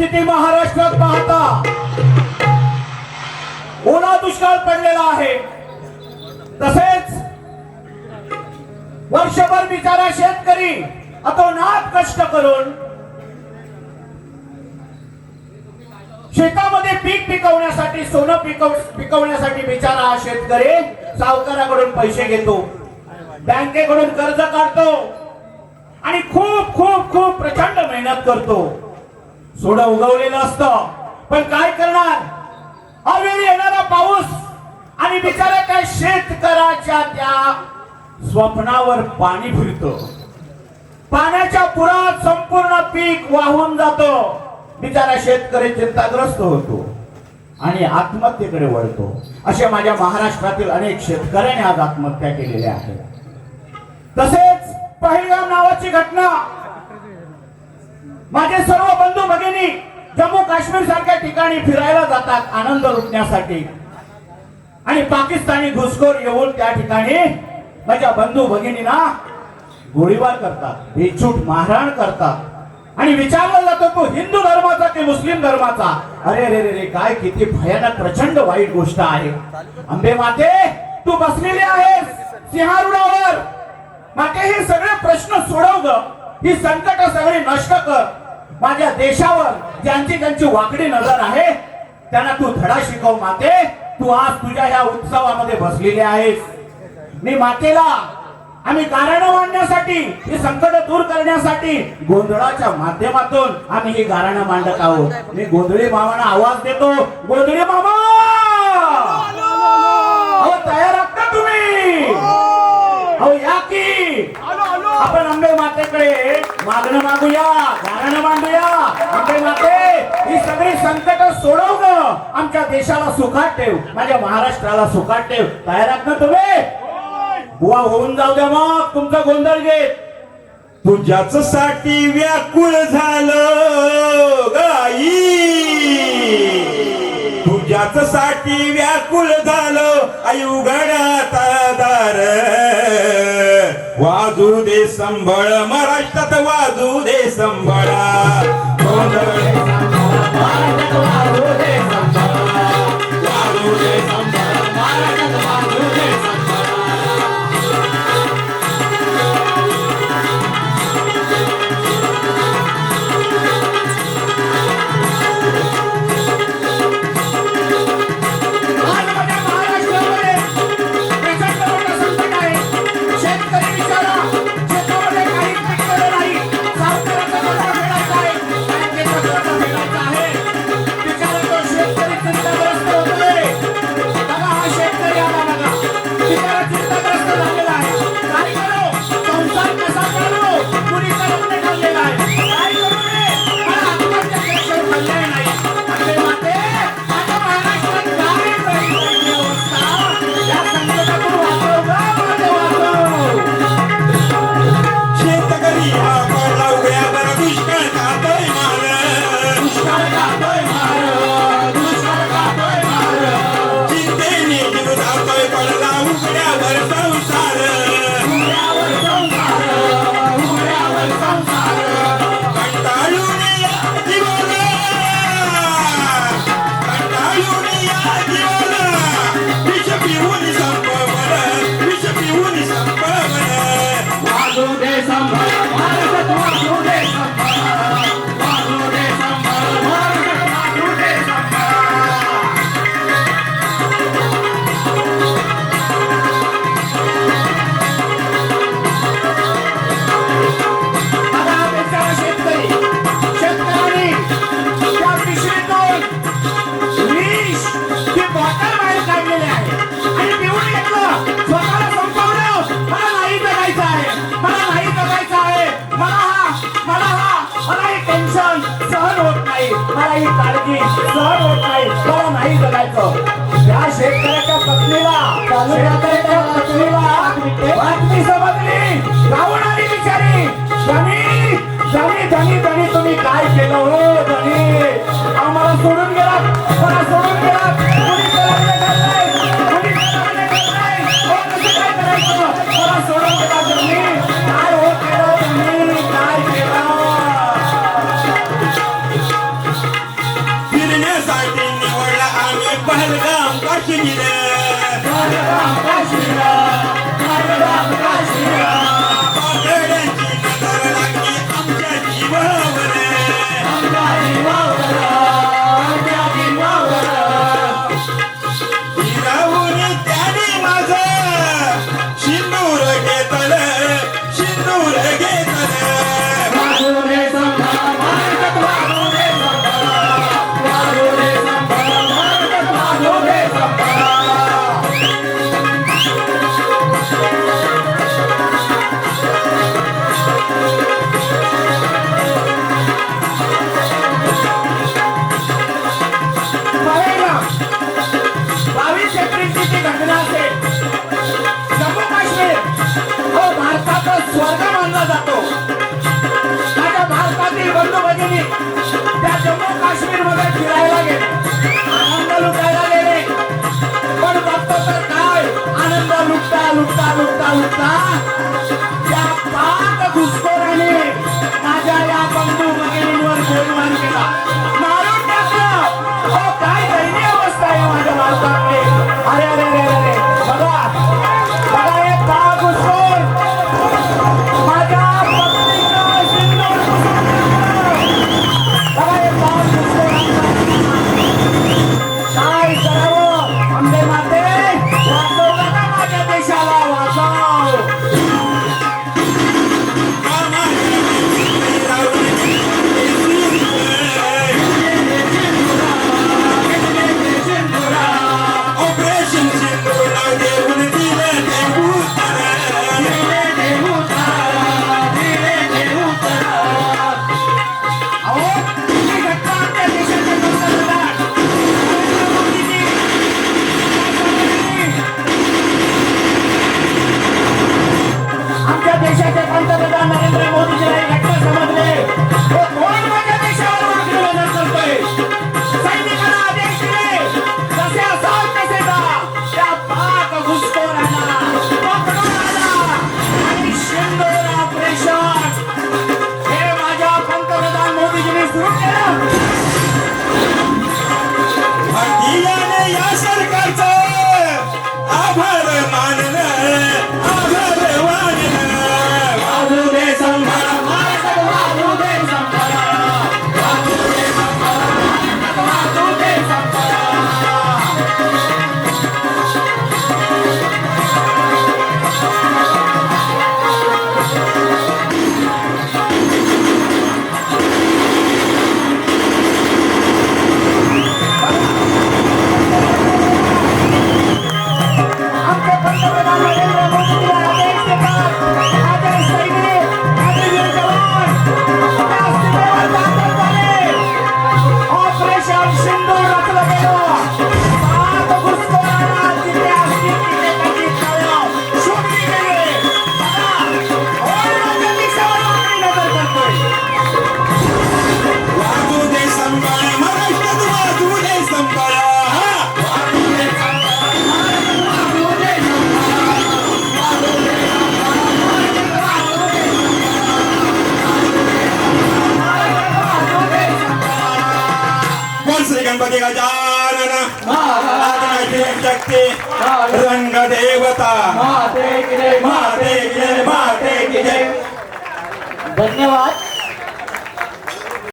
परिस्थिती महाराष्ट्रात पाहता ओला दुष्काळ पडलेला आहे? तसेच वर्षभर बिचारा शेतकरी अतोनात कष्ट करून शेतामध्ये पीक पिकवण्यासाठी सोनं पिकव पिकवण्यासाठी बिचारा हा शेतकरी सावकाराकडून पैसे घेतो. बँकेकडून कर्ज काढतो. आणि खूप खूप खूप प्रचंड मेहनत करतो. सोडा उगवलेलं असतं. पण काय करणार? अवेळी येणारा पाऊस आणि बिचारा काय शेतकऱ्याच्या त्या स्वप्नावर पाणी फिरतो. पाण्याच्या पुरात संपूर्ण पीक वाहून जातो. बिचारा शेतकरी चिंताग्रस्त होतो आणि आत्महत्येकडे वळतो. असे माझ्या महाराष्ट्रातील अनेक शेतकऱ्यांनी आज आत्महत्या केलेल्या आहेत. तसेच पहिलगाम नावाची घटना. माझे सर्व बंधू जम्मू काश्मीर सारख्या ठिकाणी फिरायला जातात आनंद लुटण्यासाठी. आणि पाकिस्तानी घुसखोर येऊन त्या ठिकाणी माझ्या बंधू भगिनीना गोळीबार करतात बेछूट मारहाण करतात. आणि विचारलं जातो तो हिंदू धर्माचा की मुस्लिम धर्माचा? अरे रे रे रे काय किती भयानक प्रचंड वाईट गोष्ट आहे. अंबे माते तू बसलेली आहेस सिंहारुडावर. माते हे सगळे प्रश्न सोडव ही संकट सगळी नष्ट कर. माझ्या देशावर ज्यांची त्यांची वाकडी नजर आहे त्यांना तू धडा शिकव माते. तू आज तुझ्या या उत्सवामध्ये बसलेली आहेस. मी मातेला आम्ही गाराणं मांडण्यासाठी ही संकट दूर करण्यासाठी गोंधळाच्या माध्यमातून आम्ही ही गाराणं मांडत आहोत. मी गोंधळी मामांना आवाज देतो. गोंधळी मामा! हो, तयार आहात का तुम्ही? अहो या की! आंबे मागणं मागूया गाणं मांडूया आमचे नाते ही सगळी संकट सोडव ग आमच्या देशाला सुखात ठेव. माझ्या महाराष्ट्राला सुखात ठेव. तयार आहात ना तुम्ही? बुवा होऊन जाऊ द्या मग. तुमचा गोंधळ घेत. तुझ्याच साठी व्याकुळ झालं गाई. तुझ्याच साठी व्याकुळ झालं आई उघड्यात दार वाजू दे संभळ. महाराष्ट्रात वाजू दे संभळा. सहन होत नाही मला नाही जगायचं. या शेतकऱ्याच्या पत्नीला शेतकऱ्याच्या पत्नीला बातमी समजली. रावणारी बिचारी. धनी धनी धनी धनी तुम्ही काय केलं हो धनी? आम्हाला सोडून गेला मला सोडून गेला Sarıdan kaşıyla Sarıdan kaşıyla होता होता या पाच घुसखोराने माझ्या या बंधू भगिनींवर गोलमाल केला. मारून टाकलं. हो, काय दैनीय अवस्था आहे माझ्या भारतामध्ये अरे अरे अरे अरे. सरकारचा गणपती गजानन। शक्ती रंग देवता माते माते माते धन्यवाद।